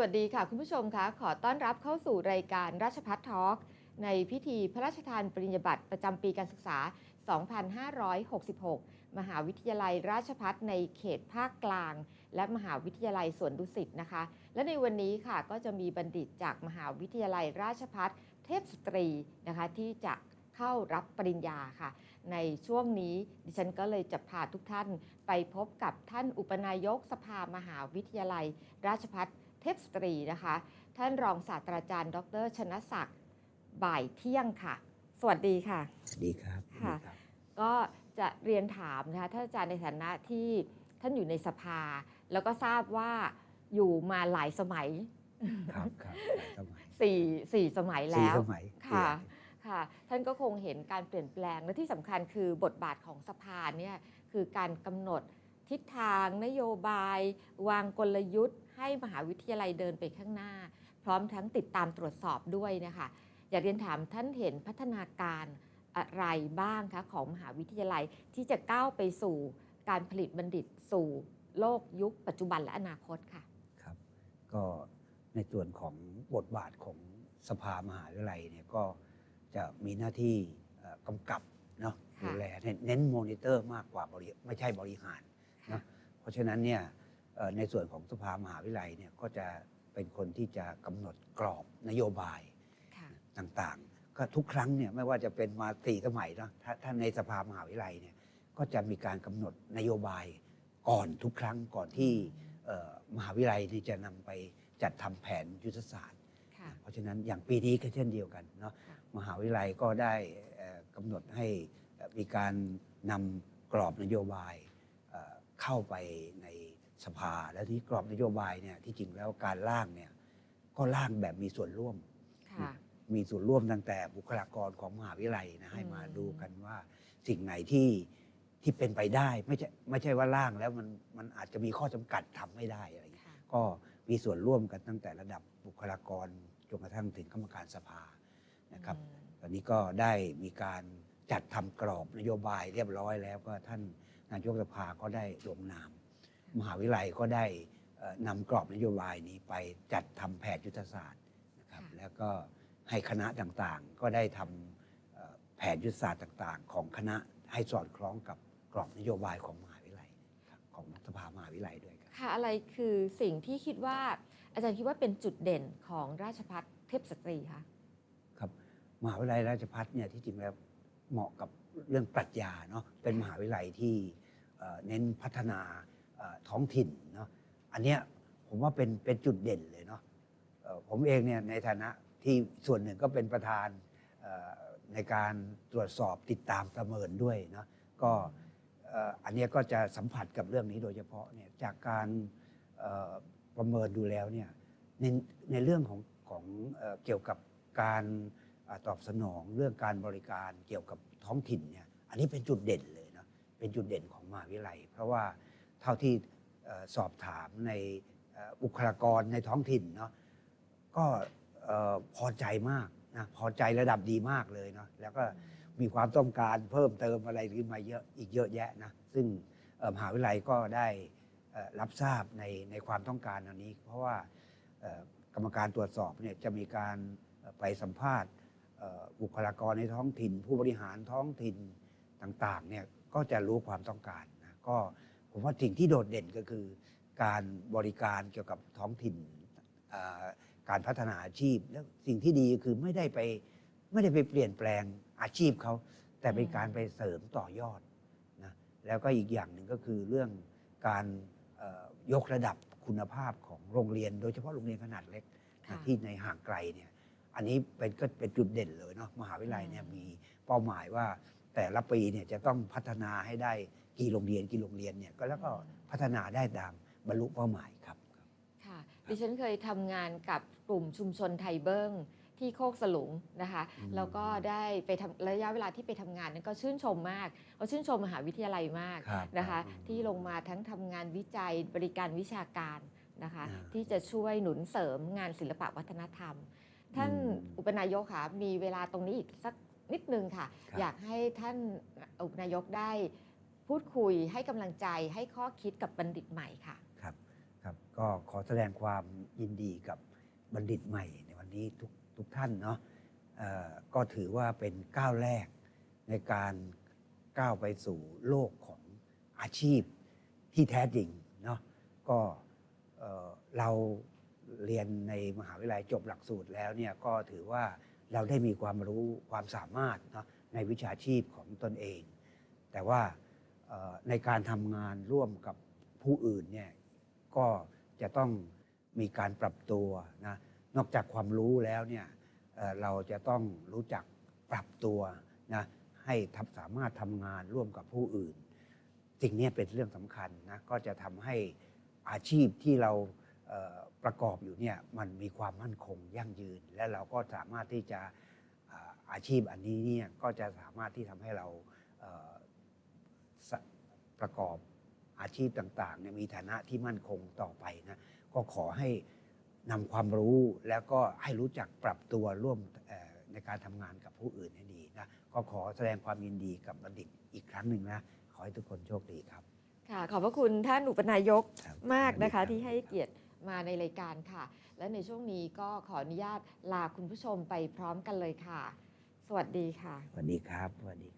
วัสดีค่ะคุณผู้ชมคะขอต้อนรับเข้าสู่รายการราชพัฒน์ทอล์กในพิธีพระราชทานปริญญาบัตรประจำปีการศึกษา 2566 มหาวิทยาลัยราชพัฒในเขตภาคกลาง และมหาวิทยาลัยสวนดุสิตนะคะ และในวันนี้ค่ะก็จะมีบัณฑิตจากมหาวิทยาลัยราชพัฒเทพสตรีนะคะที่จะเข้ารับปริญญาค่ะ ในช่วงนี้ดิฉันก็เลยจะพาทุกท่านไปพบกับท่านอุปนายกสภามหาวิทยาลัย ราชพัฒ พสตรีนะคะ ท่านรองศาสตราจารย์ ดร ชนศักดิ์บ่ายเที่ยงค่ะ สวัสดีค่ะ สวัสดีครับค่ะสวัสดีรับก็จะเรียนถามนะคะท่านอาจารย์ในฐานะที่ท่านอยู่ในสภา แล้วก็ทราบว่าอยู่มาหลายสมัยครับครับสมัยสี่สี่สมัยสี่แล้วสมัยค่ะค่ะ ท่านก็คงเห็นการเปลี่ยนแปลงและที่สำคัญคือบทบาทของสภาเนี่ยคือการกำหนดทิศทางนโยบาย วางกลยุทธ์ ให้มหาวิทยาลัยเดินไปข้างหน้า พร้อมทั้งติดตามตรวจสอบด้วยนะคะอยากเรียนถามท่านเห็นพัฒนาการอะไรบ้างคะของมหาวิทยาลัยที่จะก้าวไปสู่การผลิตบัณฑิตสู่โลกยุคปัจจุบันและอนาคตค่ะครับ ก็ในส่วนของบทบาทของสภามหาวิทยาลัยเนี่ยก็จะมีหน้าที่เอ่อกำกับเนาะค่ะดูแลเน้นเน้นมอนิเตอร์มากกว่าบริไม่ใช่บริหารค่ะเพราะฉะนั้นเนี่ยเอ่อ ในส่วนของสภามหาวิทยาลัยเนี่ยก็จะเป็นคนที่จะกำหนดกรอบนโยบายค่ะต่างๆ ก็ทุกครั้งเนี่ยไม่ว่าจะเป็นมาสี่สมัยเนาะถ้าถ้าในสภามหาวิทยาลัยเนี่ยก็จะมีการกำหนดนโยบายก่อนทุกครั้งก่อนที่เอ่อมหาวิทยาลัยนี่จะนำไปจัดทำแผนยุทธศาสตร์ค่ะเพราะฉะนั้นอย่างปีนี้ก็เช่นเดียวกันเนาะค่ะมหาวิทยาลัยก็ได้เอ่อกำหนดให้เอ่อมีการนำกรอบนโยบายเอ่อเข้าไปใน สภา และที่กรอบนโยบายเนี่ยที่จริงแล้วการร่างเนี่ยก็ร่างแบบมีส่วนร่วมค่ะมีส่วนร่วมตั้งแต่บุคลากรของมหาวิทยาลัยนะให้มาอืมดูกันว่าสิ่งไหนที่ที่เป็นไปได้ไม่ใช่ไม่ใช่ว่าร่างแล้วมันมันอาจจะมีข้อจำกัดทำไม่ได้อะไรอย่างเงี้ยค่ะก็มีส่วนร่วมกันตั้งแต่ระดับบุคลากรจนกระทั่งถึงกรรมการสภานะครับอืมตอนนี้ก็ได้มีการจัดทำกรอบนโยบายเรียบร้อยแล้วก็ท่านนายกสภาก็ได้ลงนาม มหาวิทยาลัยก็ได้เอ่อนำกรอบนโยบายนี้ไปจัดทำแผนยุทธศาสตร์นะครับค่ะแล้วก็ให้คณะต่างๆ ก็ได้ทำเอ่อแผนยุทธศาสตร์ต่างๆ ของคณะให้สอดคล้องกับกรอบนโยบายของมหาวิทยาลัยครับของสภามหาวิทยาลัยด้วยครับค่ะอะไรคือสิ่งที่คิดว่าอาจารย์คิดว่าเป็นจุดเด่นของราชพัฒเทพสตรีคะครับมหาวิทยาลัยราชภัฏเนี่ยที่จริงแล้วเหมาะกับเรื่องปรัชญาเนาะเป็นมหาวิทยาลัยที่เอ่อเน้นพัฒนาเอ่อ ท้องถิ่นเนาะอันเนี้ยผมว่าเป็นเป็นจุดเด่นเลยเนาะผมเองเนี่ยในฐานะที่ส่วนหนึ่งก็เป็นประธานในการตรวจสอบติดตามประเมินด้วยเนาะก็อันนี้ก็จะสัมผัสกับเรื่องนี้โดยเฉพาะเนี่ยจากการประเมินดูแล้วเนี่ยในในเรื่องของของเออเกี่ยวกับการอตอบสนองเรื่องการบริการเกี่ยวกับท้องถิ่นเนี่ยอันนี้เป็นจุดเด่นเลยเนาะเป็นจุดเด่นของมหาวิทยาลัย เพราะว่า เท่าที่สอบถามในบุคลากรในท้องถิ่นเนาะก็พอใจมากนะพอใจระดับดีมากเลยเนาะแล้วก็มีความต้องการเพิ่มเติมอะไรขึ้นมาเยอะอีกเยอะแยะนะซึ่งมหาวิทยาลัยก็ได้รับทราบในในความต้องการอันนี้ เพราะว่ากรรมการตรวจสอบเนี่ยจะมีการไปสัมภาษณ์บุคลากรในท้องถิ่น ผู้บริหารท้องถิ่นต่างๆเนี่ยก็จะรู้ความต้องการนะก็ ผมว่าสิ่งที่โดดเด่นก็คือ การบริการเกี่ยวกับท้องถิ่นเอ่อการพัฒนาอาชีพ แล้วสิ่งที่ดีก็คือไม่ได้ไปไม่ได้ไปเปลี่ยนแปลงอาชีพเขา แต่เป็นการไปเสริมต่อยอดนะแล้วก็อีกอย่างหนึ่งก็คือเรื่องการเอ่อยกระดับคุณภาพของโรงเรียน โดยเฉพาะโรงเรียนขนาดเล็กค่ะนะที่ในห่างไกลเนี่ยอันนี้เป็นก็เป็นจุดเด่นเลยเนาะมหาวิทยาลัยเนี่ยอืมมีเป้าหมายว่าแต่ละปีเนี่ยจะต้องพัฒนาให้ได้ กี่โรงเรียนกี่โรงเรียนเนี่ยก็แล้วก็พัฒนาได้ตามบรรลุเป้าหมายครับค่ะดิฉันเคยทำงานกับกลุ่มชุมชนไทยเบิ้งที่โคกสลุงนะคะอืมแล้วก็ได้ไปทำระยะเวลาที่ไปทำงานนั้นก็ชื่นชมมากเขาชื่นชมมหาวิทยาลัยมากครับนะคะอืมที่ลงมาทั้งทำงานวิจัยบริการวิชาการนะคะอ่าที่จะช่วยหนุนเสริมงานศิลปะวัฒนธรรม ท่านอืมอุปนายกค่ะมีเวลาตรงนี้อีกสักนิดนึงค่ะครับอยากให้ท่านอุปนายกได้ พูดคุยให้กำลังใจให้ข้อคิดกับบัณฑิตใหม่ค่ะ ครับครับก็ขอแสดงความยินดีกับบัณฑิตใหม่ในวันนี้ทุกทุกท่านเนาะเอ่อก็ถือว่าเป็นก้าวแรกในการก้าวไปสู่โลกของอาชีพที่แท้จริงเนาะก็เอ่อเราเรียนในมหาวิทยาลัยจบหลักสูตรแล้วเนี่ยก็ถือว่าเราได้มีความรู้ความสามารถเนาะในวิชาชีพของตนเอง แต่ว่า ในการทำงานร่วมกับผู้อื่นเนี่ยก็จะต้องมีการปรับตัวนะนอกจากความรู้แล้วเนี่ยเราจะต้องรู้จักปรับตัวนะให้ทำสามารถทำงานร่วมกับผู้อื่น สิ่งนี้เป็นเรื่องสำคัญนะก็จะทำให้อาชีพที่เราเประกอบอยู่เนี่ยมันมีความมั่นคงยั่งยืน และเราก็สามารถที่จะอาชีพอันนี้เนี่ยก็จะสามารถที่ทำให้เราเประกอบอาชีพต่างๆเนี่ยมีฐานะที่มั่นคงต่อไปนะก็ขอให้นำความรู้แล้วก็ให้รู้จักปรับตัวร่วมเอ่อในการทำงานกับผู้อื่นให้ดีนะก็ขอแสดงความยินดีกับบัณฑิตอีกครั้งหนึ่งนะขอให้ทุกคนโชคดีครับ ค่ะ ขอบพระคุณท่านอุปนายกครับมากนะคะสวัสดีครับที่ให้เกียรติมาในรายการค่ะ และในช่วงนี้ก็ขออนุญาตลาคุณผู้ชมไปพร้อมกันเลยค่ะ สวัสดีค่ะ สวัสดีครับสวัสดีครับ